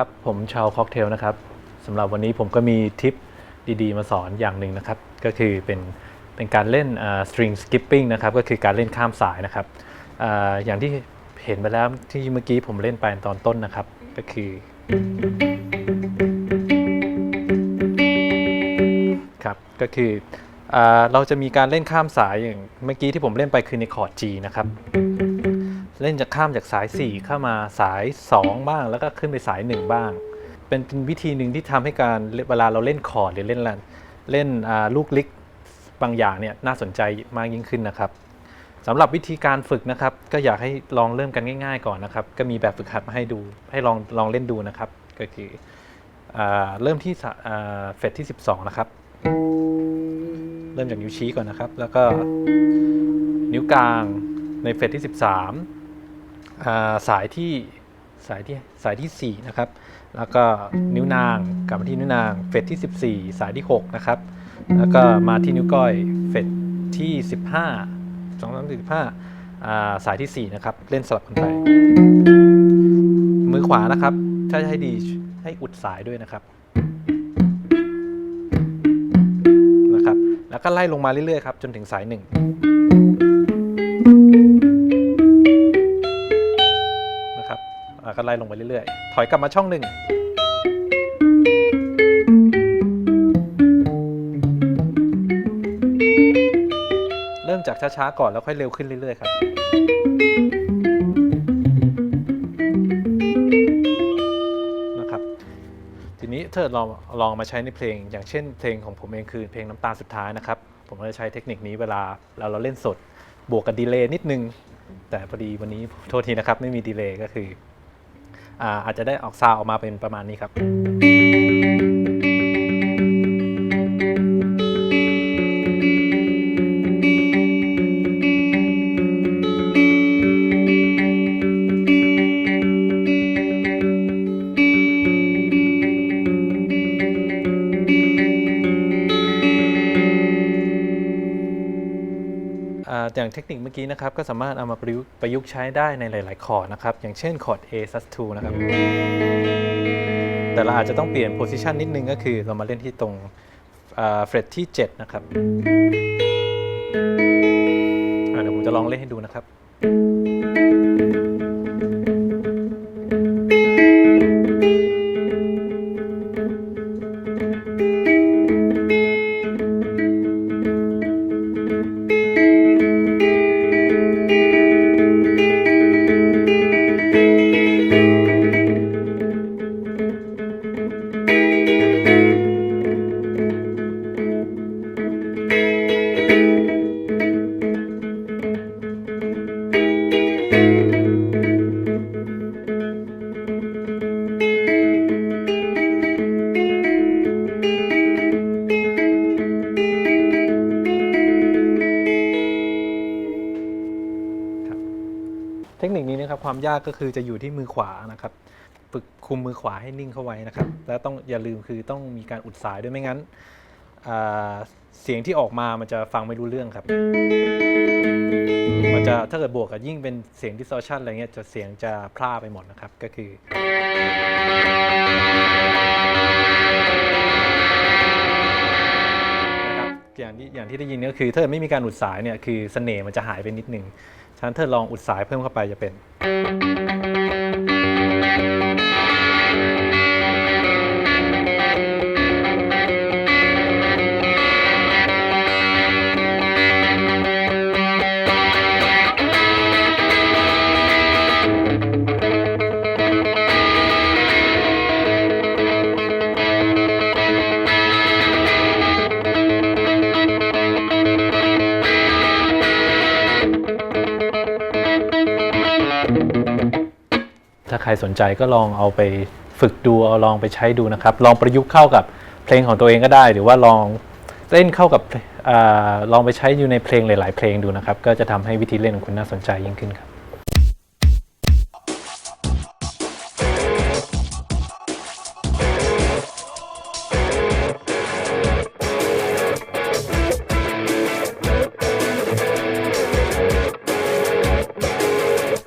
ครับ ผมชาวค็อกเทลนะครับสำหรับวันนี้ผมก็มีทิปดีๆ มาสอนอย่างหนึ่งนะครับ ก็คือเป็นเป็นการเล่นอ่า string skipping นะครับ ก็คือการเล่นข้ามสายนะครับออย่างที่เห็นไปแล้วที่เมื่อกี้ผมเล่นไปตอนต้นนะครับ ก็คือครับก็คืออเราจะมีการเล่นข้ามสายอย่างเมื่อกี้ที่ผมเล่นไปคือในคอร์ด G นะครับ เล่นจะข้ามจากสาย 4 เข้ามาสาย 2 บ้าง แล้วก็ขึ้นไปสาย 1 บ้าง เป็นเป็นวิธีหนึ่งที่ทำให้การเวลาเราเล่นคอร์ดหรือเล่นละเล่นอ่าลูกลิกบางอย่างเนี่ยน่าสนใจมากยิ่งขึ้นนะครับสำหรับวิธีการฝึกนะครับ ก็อยากให้ลองเริ่มกันง่าย ๆ ก่อนนะครับ ก็มีแบบฝึกหัดมาให้ดูให้ลองลองเล่นดูนะครับ ก็คืออาเริ่มที่สะอ่าเฟสที่ 12 นะครับ เริ่มจากนิ้วชี้ก่อนนะครับ แล้วก็นิ้วกลางในเฟสที่ 13อ่า สายที่สายที่สายที่ 4 นะครับ แล้วก็นิ้วนางกลับมาที่นิ้วนางเฟสที่ 14 สายที่ 6 นะครับ แล้วก็มาที่นิ้วก้อยเฟสที่ 15 2 3 4 15อ่าสายที่ 4 นะครับ เล่นสลับกันไป มือขวานะครับ ถ้าจะให้ดีให้อุดสายด้วยนะครับนะครับ แล้วก็ไล่ลงมาเรื่อยๆครับ จนถึงสาย 1 อ่าก็ไล่ลงไปเรื่อยๆ ถอยกลับมาช่องหนึ่งเริ่มจากช้าๆก่อนแล้วค่อยเร็วขึ้นเรื่อยๆครับ นะครับ ทีนี้ถ้าลองลองมาใช้ในเพลง อย่างเช่นเพลงของผมเองคือเพลงน้ำตาสุดท้ายนะครับ ผมก็จะใช้เทคนิคนี้เวลาเราเราเล่นสด บวกกับดีเลย์นิดนึง แต่พอดีวันนี้โทษทีนะครับ ไม่มีดีเลย์ก็คือ อาจจะได้ออกซาวออกมาเป็นประมาณนี้ครับ อย่างเทคนิคเมื่อกี้นะครับก็สามารถเอามาประยุกต์ใช้ได้ในหลาย ๆ คอร์ดนะครับ อย่างเช่นคอร์ด A sus2 นะครับ แต่เราอาจจะต้องเปลี่ยนโพซิชันนิดนึงก็คือเรามาเล่นที่ตรงเฟรตที่ 7 นะครับเดี๋ยวผมจะลองเล่นให้ดูนะครับ ทคนิคนี้นะครับความยากก็คือจะอยู่ที่มือขวานะครับ ฝึกคุมมือขวาให้นิ่งเข้าไว้นะครับ แล้วต้องอย่าลืมคือต้องมีการอุดสายด้วยไม่งั้นเสียงที่ออกมามันจะฟังไม่รู้เรื่องครับ มันจะถ้าเกิดบวกกับยิ่งเป็นเสียง distortion อะไรเงี้ยจะเสียงจะพร่าไปหมดนะครับก็คือ อย่างที่อย่างที่ได้ยินก็คือถ้าเกิดไม่มีการอุดสายเนี่ยคือเสน่ห์มันจะหายไปนิดนึงฉะนั้นเธอลองอุดสายเพิ่มเข้าไปจะเป็น ถ้าใครสนใจก็ลองเอาไปฝึกดูเอาลองไปใช้ดูนะครับ ลองประยุกต์เข้ากับเพลงของตัวเองก็ได้ หรือว่าลองเล่นเข้ากับอลองไปใช้อยู่ในเพลงหลาย ๆ เพลงดูนะครับ ก็จะทำให้วิธีเล่นของคุณน่าสนใจยิ่งขึ้นครับ